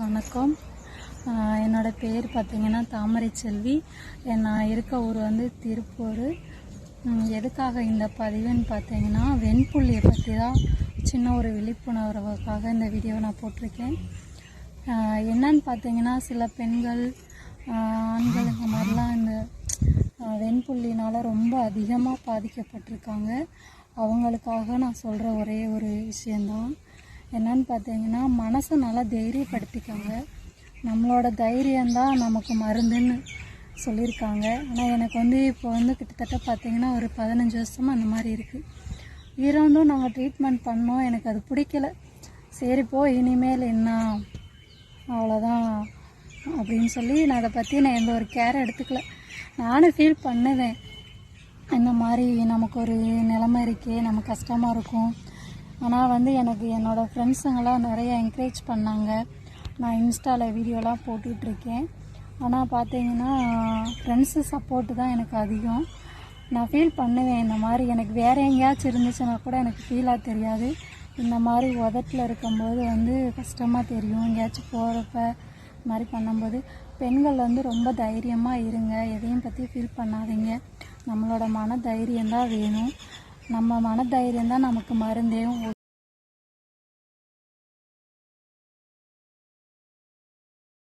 வணக்கம். என்னோடய என்னோட பேர் பார்த்திங்கன்னா தாமரை செல்வி. நான் இருக்க ஊர் வந்து திருப்பூர். எதுக்காக இந்த பதிவுன்னு பார்த்தீங்கன்னா வெண்புள்ளியை பற்றி தான் சின்ன ஒரு விழிப்புணர்வுக்காக இந்த வீடியோவை நான் போட்டிருக்கேன். என்னன்னு பார்த்தீங்கன்னா சில பெண்கள் ஆண்கள் இந்த மாதிரிலாம் இந்த வெண்புள்ளினால் ரொம்ப அதிகமாக பாதிக்கப்பட்டிருக்காங்க. அவங்களுக்காக நான் சொல்கிற ஒரே ஒரு விஷயந்தான் என்னன்னு பார்த்தீங்கன்னா மனசை நல்லா தைரியப்படுத்திக்கோங்க. நம்மளோட தைரியம்தான் நமக்கு மருந்துன்னு சொல்லியிருக்காங்க. ஆனால் எனக்கு வந்து இப்போ வந்து கிட்டத்தட்ட பார்த்தீங்கன்னா ஒரு பதினஞ்சு வருஷமாக அந்த மாதிரி இருக்குது இருந்தும் நாங்கள் ட்ரீட்மெண்ட் பண்ணோம். எனக்கு அது பிடிக்கல. சரி போ இனிமேல் என்ன? அவ்வளோதான் அப்படின்னு சொல்லி நான் அதை பற்றி நான் எந்த ஒரு கேர் எடுத்துக்கல. நானும் ஃபீல் பண்ணுவேன். இந்த மாதிரி நமக்கு ஒரு நிலமை இருக்கே நம்ம கஷ்டமாக இருக்கும். ஆனால் வந்து எனக்கு என்னோடய ஃப்ரெண்ட்ஸுங்கெல்லாம் நிறைய என்கரேஜ் பண்ணாங்க. நான் இன்ஸ்டாவில் வீடியோலாம் போட்டுட்ருக்கேன் ஆனால் பார்த்தீங்கன்னா ஃப்ரெண்ட்ஸு சப்போர்ட்டு தான் எனக்கு அதிகம். நான் ஃபீல் பண்ணுவேன் இந்த மாதிரி. எனக்கு வேறு எங்கேயாச்சும் இருந்துச்சுன்னா கூட எனக்கு ஃபீலாக தெரியாது. இந்த மாதிரி உதட்டில் இருக்கும்போது வந்து கஷ்டமாக தெரியும். எங்கேயாச்சும் போகிறப்ப இந்த மாதிரி பண்ணும்போது பெண்கள் வந்து ரொம்ப தைரியமாக இருங்க. எதையும் பற்றி ஃபீல் பண்ணாதீங்க. நம்மளோட மன தைரியம் தான் வேணும். நம்ம மன தைரியம் தான் நமக்கு மருந்தேவும்